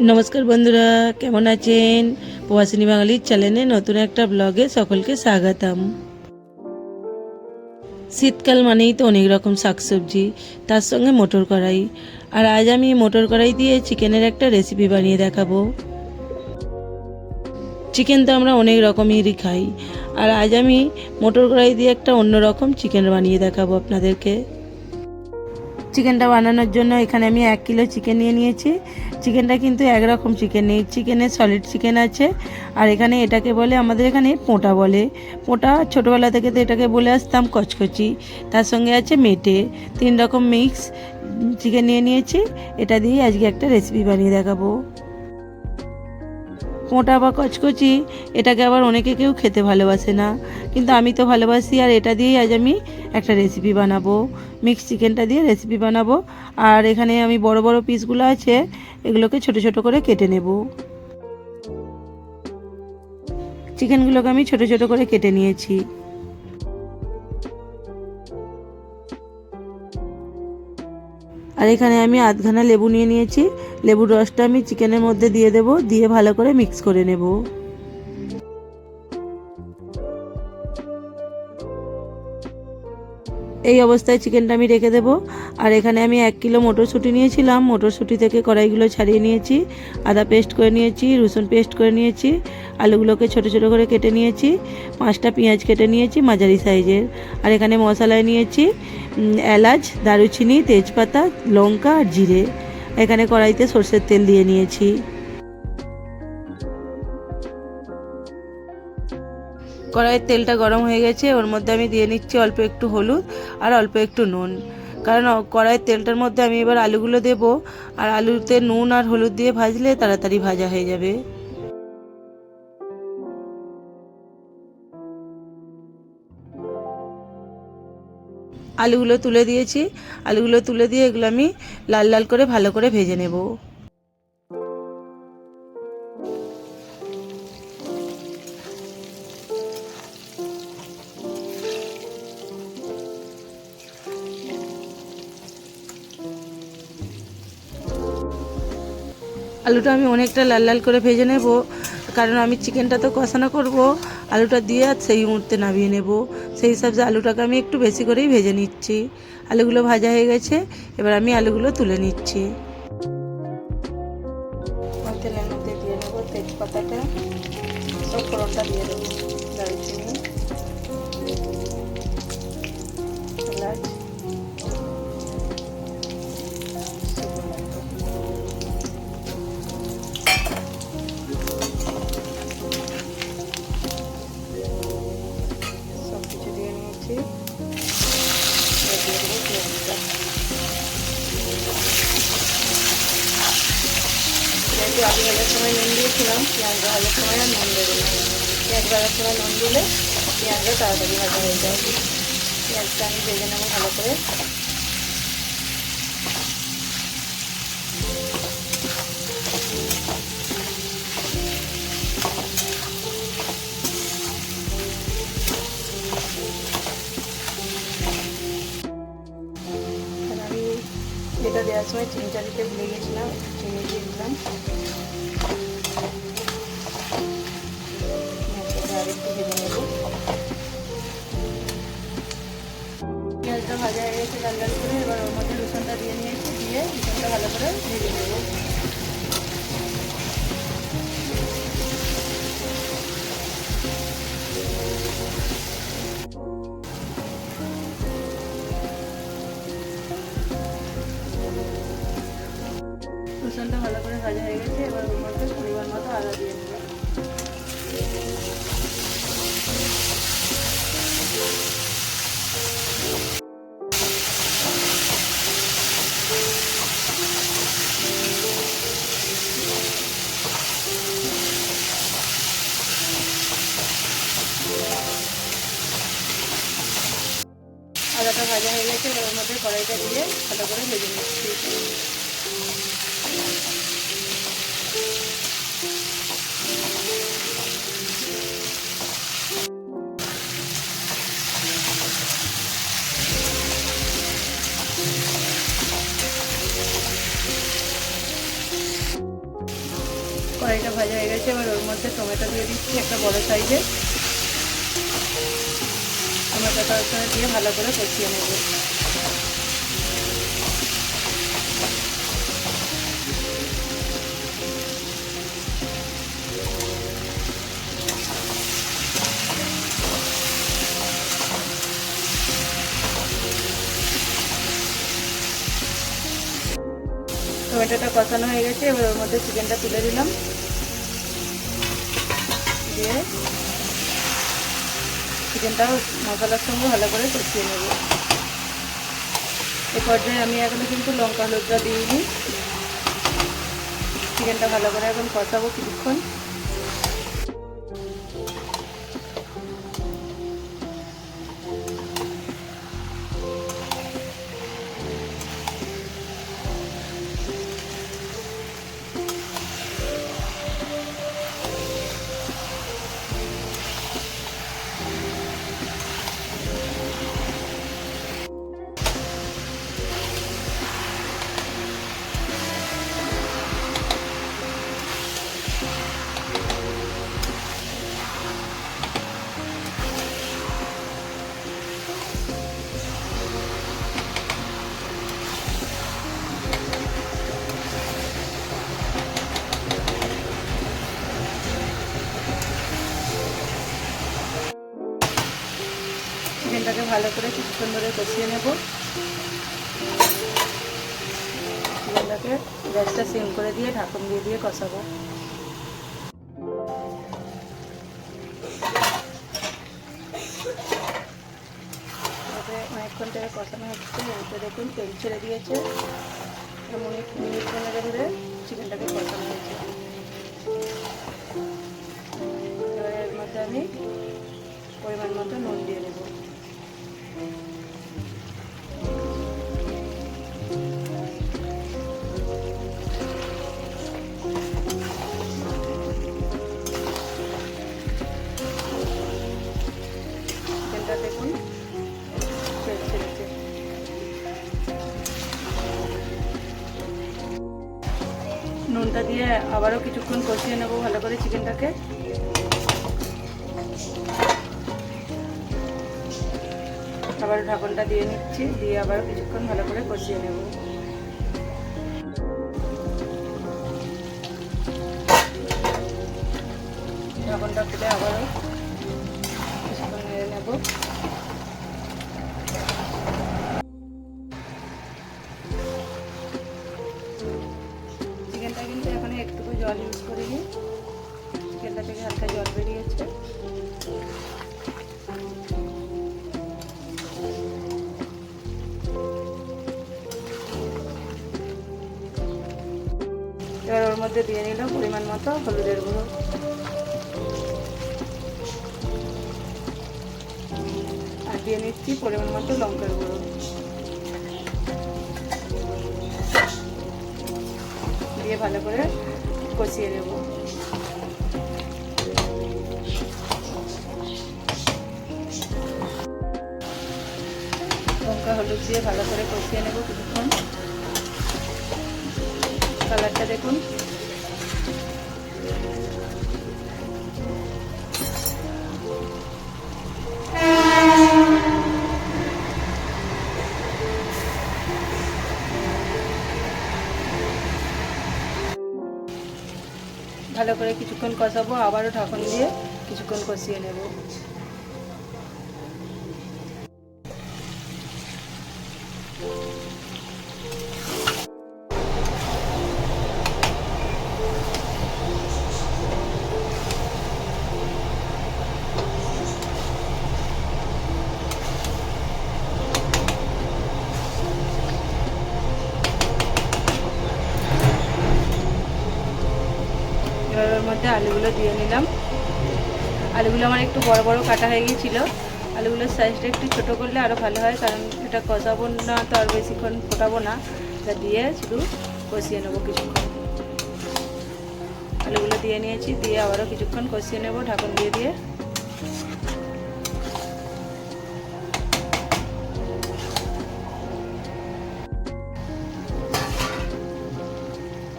নমস্কার বন্ধুরা, কেমন আছেন? প্রবাসিনী বাঙালির চ্যানেলে নতুন একটা ব্লগে সকলকে স্বাগতম। শীতকাল মানেই তো অনেক রকম শাকসবজি, তার সঙ্গে মটর কড়াই। আর আজ আমি মটর কড়াই দিয়ে চিকেনের একটা রেসিপি বানিয়ে দেখাবো। চিকেন তো আমরা অনেক রকমেরই খাই। আর আজ আমি মটর কড়াই দিয়ে একটা অন্য রকম চিকেন বানিয়ে দেখাবো আপনাদেরকে। চিকেনটা বানানোর জন্য এখানে আমি এক কিলো চিকেন নিয়ে নিয়েছি। চিকেনটা কিন্তু একরকম চিকেন নেই। চিকেনের সলিড চিকেন আছে। আর এখানে এটাকে বলে আমাদের এখানে পোঁটা বলে। পোঁটা ছোটোবেলা থেকে তো এটাকে বলে আসতাম কচকচি। তার সঙ্গে আছে মেটে। তিন রকম মিক্স চিকেন নিয়ে নিয়েছি। এটা দিয়ে আজকে একটা রেসিপি বানিয়ে দেখাবো। মোটা বা কচকচি, এটাকে আবার অনেকে কেউ খেতে ভালোবাসে না। কিন্তু আমি তো ভালোবাসি আর এটা দিয়েই আজ আমি একটা রেসিপি বানাবো। মিক্স চিকেনটা দিয়ে রেসিপি বানাবো। আর এখানে আমি বড় বড় পিসগুলো আছে, এগুলোকে ছোট ছোট করে কেটে নেব। চিকেনগুলোকে আমি ছোট ছোট করে কেটে নিয়েছি। আর এখানে আমি আধখানা লেবু নিয়ে নিয়েছি। লেবুর রসটা আমি চিকেনের মধ্যে দিয়ে দেব, দিয়ে ভালো করে মিক্স করে নেব। এই অবস্থায় চিকেনটা আমি রেখে দেবো। আর এখানে আমি এক কিলো মটরশুঁটি নিয়েছিলাম। মটরশুঁটি থেকে কড়াইগুলো ছাড়িয়ে নিয়েছি, আদা পেস্ট করে নিয়েছি, রসুন পেস্ট করে নিয়েছি, আলুগুলোকে ছোট ছোট করে কেটে নিয়েছি, পাঁচটা পেঁয়াজ কেটে নিয়েছি মাঝারি সাইজের। আর এখানে মশলায় নিয়েছি এলাচ, দারুচিনি, তেজপাতা, লঙ্কা আর জিরে। এখানে কড়াইতে সর্ষের তেল দিয়ে নিয়েছি। কড়াইয়ের তেলটা গরম হয়ে গেছে, ওর মধ্যে আমি দিয়ে নিচ্ছি অল্প একটু হলুদ আর অল্প একটু নুন। কারণ কড়াইয়ের তেলটার মধ্যে আমি এবার আলুগুলো দেবো, আর আলুতে নুন আর হলুদ দিয়ে ভাজলে তাড়াতাড়ি ভাজা হয়ে যাবে। আলুগুলো তুলে দিয়েছি। আলুগুলো তুলে দিয়ে এগুলো আমি লাল লাল করে ভালো করে ভেজে নেব। আলুটা আমি অনেকটা লাল লাল করে ভেজে নেব। কারণ আমি চিকেনটা তো কষানো করব। আলুটা দিয়ে আর সেই মুহূর্তে নামিয়ে নেব। সেই হিসাবে আলুটাকে আমি একটু বেশি করেই ভেজে নিচ্ছি। আলুগুলো ভাজা হয়ে গেছে। এবার আমি আলুগুলো তুলে নিচ্ছি। তেজপাতাটা। সব দিয়ে দেবো। দারুচিনি এলাচ। পেঁয়াজ ভাজার সময় আর নুন দেবো পেঁয়াজ ভাজার সময় নুন দিলে পেঁয়াজটা তাড়াতাড়ি ভাজা হয়ে যায় পেঁয়াজটা আমি ভেজে নেব ভালো করে যেটা দেওয়ার সময় চিনিটা দিতে ভুলে গেছিলাম, চিনি দিয়ে দিলাম। ভাজা হয়ে গেছে লাল করে এবার মধ্যে রসুনটা দিয়ে নিয়েছি দিয়ে রসুনটা ভালো করে ভেজে নেব। রসুনটা ভালো করে ভাজা হয়ে গেছে, এবার ওর মধ্যে পরিমাণ মতো আদা দিয়ে দেবো। আদাটা ভাজা হয়ে গেছে, এবার ওর মধ্যে কড়াইটা দিয়ে ভালো করে ভেজে নিচ্ছি। কড়াইটা ভাজা হয়ে গেছে, এবার ওর মধ্যে টমেটো দিয়ে দিচ্ছি একটা বড় সাইজে টমেটোটা ওখানে দিয়ে ভালো করে কষিয়ে নেব। টমেটোটা কষানো হয়ে গেছে এবার ওর মধ্যে চিকেনটা তুলে দিলাম দিয়ে চিকেনটাও মশলার সঙ্গে ভালো করে কষিয়ে নেব। এ পর্যায়ে আমি এখনও কিন্তু লঙ্কা হলুদটা দিইনি। চিকেনটা ভালো করে এখন কষাবো কিছুক্ষণ। ভালো করে কিছুক্ষণ ধরে কষিয়ে নেব। চিকেনটাকে গ্যাসটা সিম করে দিয়ে, ঢাকন দিয়ে দিয়ে কষাবো। অনেকক্ষণ থেকে কষানো হচ্ছে, এতে দেখুন তেল ছেড়ে দিয়েছে। মিনিট মিনিট পনেরো ধরে চিকেনটাকে কষানো হয়েছে এর মধ্যে আমি পরিমাণ মতো নুন দিয়ে দেবো। আবারও কিছুক্ষণ কষিয়ে নেব ভালো করে চিকেনটাকে। আবার ঢাকনটা দিয়ে নিচ্ছি, দিয়ে আবারও কিছুক্ষণ ভালো করে কষিয়ে নেব। ঢাকনটা খুলে আবারও কিছুক্ষণ নেড়ে নেব। জল ইউজ করিনি। চিকেনটা থেকে হালকা জল বেরিয়েছে। এবার ওর মধ্যে দিয়ে নিলাম পরিমাণ মতো হলুদের গুঁড়ো। আর দিয়ে নিচ্ছি পরিমাণ মতো লঙ্কার গুঁড়ো। দিয়ে ভালো করে কষিয়ে নেব লঙ্কা হলুদ দিয়ে ভালো করে কষিয়ে নেব কিছুক্ষণ। কালারটা দেখুন। ভালো করে কিছুক্ষণ কষাবো আবারও ঢাকন দিয়ে কিছুক্ষণ কষিয়ে নেব। এবার ওর মধ্যে আলুগুলো দিয়ে নিলাম। আলুগুলো আমার একটু বড় বড় কাটা হয়ে গিয়েছিল। আলুগুলোর সাইজটা একটু ছোট করলে আরও ভালো হয়, কারণ এটা কষাবো না তো আর বেশিক্ষণ ফোটাবো না। এটা দিয়ে শুধু কষিয়ে নেব কিছুক্ষণ। আলুগুলো দিয়ে নিয়েছি, দিয়ে আবারও কিছুক্ষণ কষিয়ে নেব ঢাকন দিয়ে দিয়ে।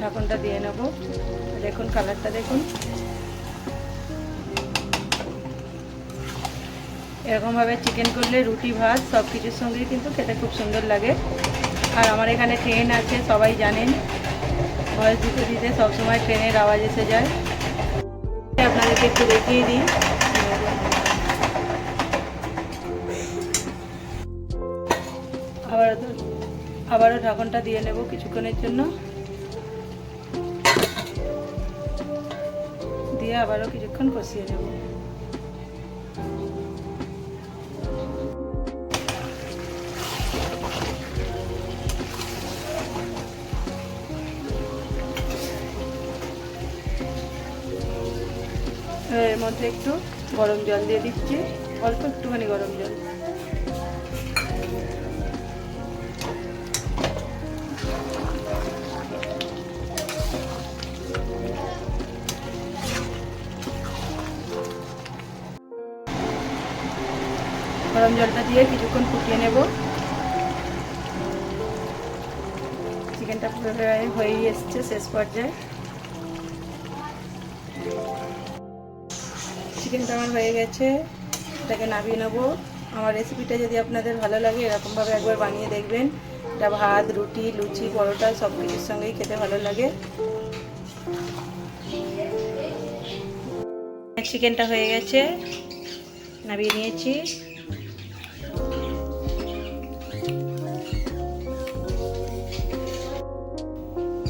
ঢাকনটা দিয়ে নেব। দেখুন কালারটা দেখুন। এরকমভাবে চিকেন করলে রুটি, ভাত সব কিছুর সঙ্গে কিন্তু খেতে খুব সুন্দর লাগে। আর আমার এখানে ট্রেন আছে, সবাই জানেন। ভয়েস দিতে দিতে সবসময় ট্রেনের আওয়াজ এসে যায়। আপনাদেরকে একটু দেখিয়ে দিই। আবার আবারও ঢাকনটা দিয়ে নেব কিছুক্ষণের জন্য। দিয়ে আবারও কিছুক্ষণ কষিয়ে নেব। এর মধ্যে একটু গরম জল দিয়ে দিচ্ছি, অল্প একটুখানি গরম জল। গরম জলটা দিয়ে কিছুক্ষণ ফুটিয়ে নেব। চিকেনটা পুরো হয়েই এসছে শেষ পর্যায়ে। চিকেনটা আমার হয়ে গেছে, এটাকে নামিয়ে নেব। আমার রেসিপিটা যদি আপনাদের ভালো লাগে, এরকমভাবে একবার বানিয়ে দেখবেন। এটা ভাত, রুটি, লুচি, পরোটা সব কিছুর সঙ্গেই খেতে ভালো লাগে। চিকেনটা হয়ে গেছে, নামিয়ে নিয়েছি।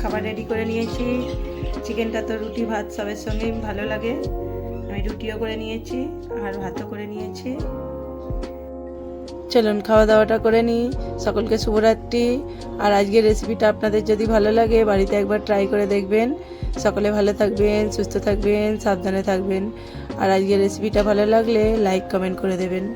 খাবার রেডি করে নিয়েছি। চিকেনটা তো রুটি, ভাত সবের সঙ্গেই ভালো লাগে। আমি রুটিও করে নিয়েছি, আর ভাতও করে নিয়েছি। চলুন খাওয়া দাওয়াটা করে নিই। সকলকে শুভরাত্রি। আর আজকের রেসিপিটা আপনাদের যদি ভালো লাগে, বাড়িতে একবার ট্রাই করে দেখবেন। সকলে ভালো থাকবেন, সুস্থ থাকবেন, সাবধানে থাকবেন। আর আজকের রেসিপিটা ভালো লাগলে লাইক কমেন্ট করে দেবেন।